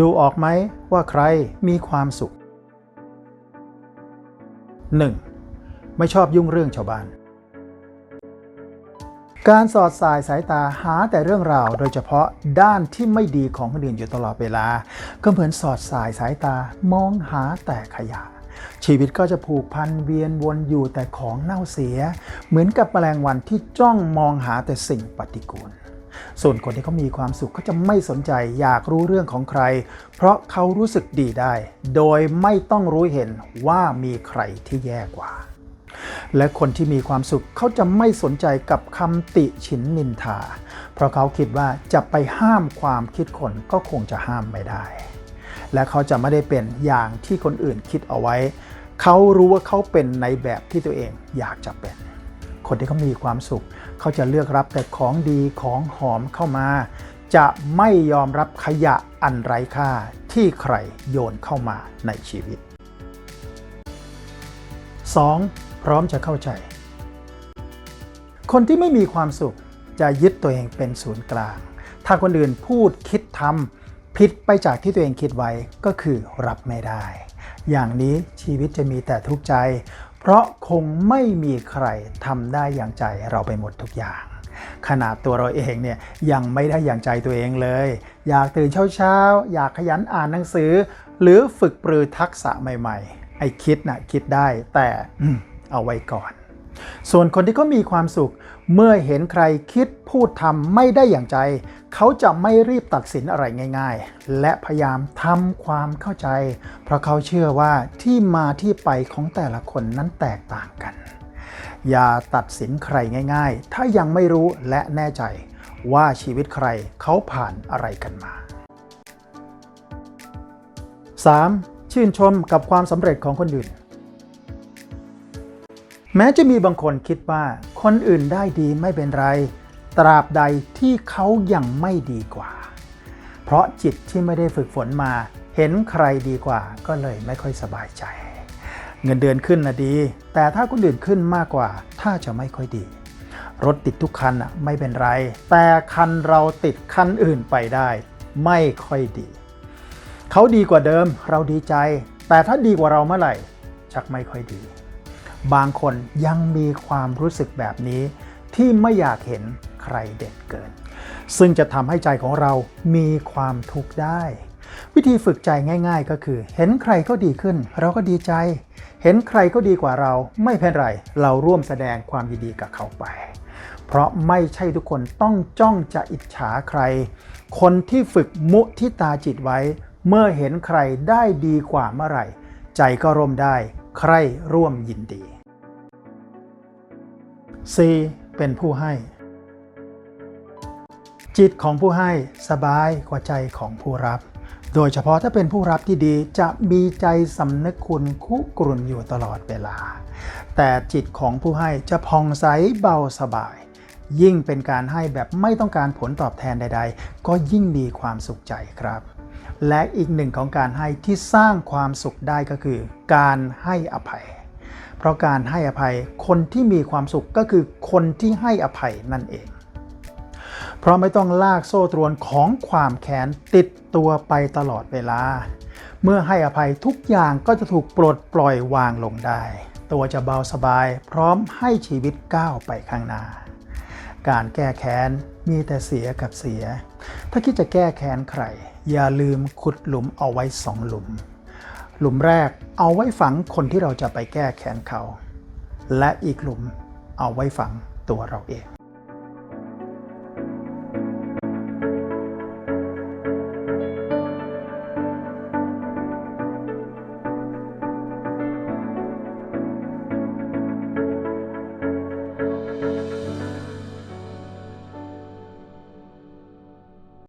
ดูออกไหมว่าใครมีความสุข 1. ไม่ชอบยุ่งเรื่องชาวบ้าน การสอดสายสายตาหาแต่เรื่องราวโดยเฉพาะด้านที่ไม่ดีของคนอื่นอยู่ตลอดเวลา ก็เหมือนสอดสายสายตามองหาแต่ขยะ ชีวิตก็จะผูกพันเวียนวนอยู่แต่ของเน่าเสีย เหมือนกับแมลงวันที่จ้องมองหาแต่สิ่งปฏิกูล ส่วนคนที่เขามีความสุขก็จะไม่สนใจอยากรู้เรื่องของใคร เพราะเขารู้สึกดีได้ โดยไม่ต้องรู้เห็นว่ามีใครที่แย่กว่า และคนที่มีความสุขเขาจะไม่สนใจกับคำติฉินนินทา เพราะเขาคิดว่าจะไปห้ามความคิดคนก็คงจะห้ามไม่ได้ และเขาจะไม่ได้เป็นอย่างที่คนอื่นคิดเอาไว้ เขารู้ว่าเขาเป็นในแบบที่ตัวเองอยากจะเป็น คนที่เขามีความสุข เขาจะเลือกรับแต่ของดีของหอมเข้ามา จะไม่ยอมรับขยะอันไร้ค่าที่ใครโยนเข้ามาในชีวิต 2. พร้อมจะเข้าใจ คนที่ไม่มีความสุขจะยึดตัวเองเป็นศูนย์กลาง ถ้าคนอื่นพูดคิดทำผิดไปจากที่ตัวเองคิดไว้ก็คือรับไม่ได้ อย่างนี้ชีวิตจะมีแต่ทุกข์ใจ เพราะคงไม่มีใครทำได้อย่างใจเราไปหมดทุกอย่าง ขนาดตัวเราเองเนี่ยยังไม่ได้อย่างใจตัวเองเลย อยากตื่นเช้าๆ อยากขยันอ่านหนังสือ หรือฝึกปรือทักษะใหม่ๆ ไอ้คิดนะคิดได้แต่อืมเอาไว้ก่อน ส่วนคนที่เขามีความสุข เมื่อเห็นใครคิดพูดทำไม่ได้อย่างใจ เขาจะไม่รีบตัดสินอะไรง่าย ๆ และพยายามทำความเข้าใจ เพราะเขาเชื่อว่าที่มาที่ไปของแต่ละคนนั้นแตกต่างกัน อย่าตัดสินใครง่าย ๆ ถ้ายังไม่รู้และแน่ใจว่าชีวิตใครเขาผ่านอะไรกันมา 3. ชื่นชมกับความสำเร็จของคนอื่น แม้จะมีบางคนคิดว่าคนอื่นได้ดีไม่เป็นไร ตราบใดที่เขายังไม่ดีกว่า เพราะจิตที่ไม่ได้ฝึกฝนมา เห็นใครดีกว่าก็เลยไม่ค่อยสบายใจ เงินเดือนขึ้นนะดี แต่ถ้าคนอื่นขึ้นมากกว่า ถ้าจะไม่ค่อยดี รถติดทุกคันอะไม่เป็นไร แต่คันเราติดคันอื่นไปได้ ไม่ค่อยดี เขาดีกว่าเดิมเราดีใจ แต่ถ้าดีกว่าเราเมื่อไหร่ชักไม่ค่อยดี บางคนยังมีความรู้สึกแบบนี้ ที่ไม่อยากเห็นใครเด่นเกิน ซึ่งจะทำให้ใจของเรามีความทุกข์ได้ วิธีฝึกใจง่าย ๆ ก็คือ เห็นใครก็ดีขึ้น เราก็ดีใจ เห็นใครก็ดีกว่าเราไม่เป็นไร เราร่วมแสดงความยินดีกับเขาไป เพราะไม่ใช่ทุกคนต้องจ้องจะอิจฉาใคร คนที่ฝึกมุทิตาจิตไว้ เมื่อเห็นใครได้ดีกว่าเมื่อไหร่ ใจก็ร่มได้ ใครร่วมยินดี 4. เป็นผู้ให้ จิตของผู้ให้สบายกว่าใจของผู้รับ โดยเฉพาะถ้าเป็นผู้รับที่ดีจะมีใจสำนึกคุณคุกรุ่นอยู่ตลอดเวลา แต่จิตของผู้ให้จะผ่องใสเบาสบาย ยิ่งเป็นการให้แบบไม่ต้องการผลตอบแทนใด ๆ ก็ยิ่งมีความสุขใจครับ และอีกหนึ่งของการให้ที่สร้างความสุขได้ก็คือ การให้อภัย เพราะการให้อภัยคนที่มีความสุขก็คือคนที่ให้อภัยนั่นเอง เพราะไม่ต้องลากโซ่ตรวนของความแค้นติดตัวไปตลอดเวลา เมื่อให้อภัยทุกอย่างก็จะถูกปลดปล่อยวางลงได้ ตัวจะเบาสบาย พร้อมให้ชีวิตก้าวไปข้างหน้า การแก้แค้นมีแต่เสียกับเสีย ถ้าคิดจะแก้แค้นใคร อย่าลืมขุดหลุมเอาไว้สองหลุม หลุมแรกเอาไว้ฝังคนที่เราจะไปแก้แค้นเขา และอีกหลุมเอาไว้ฝังตัวเราเอง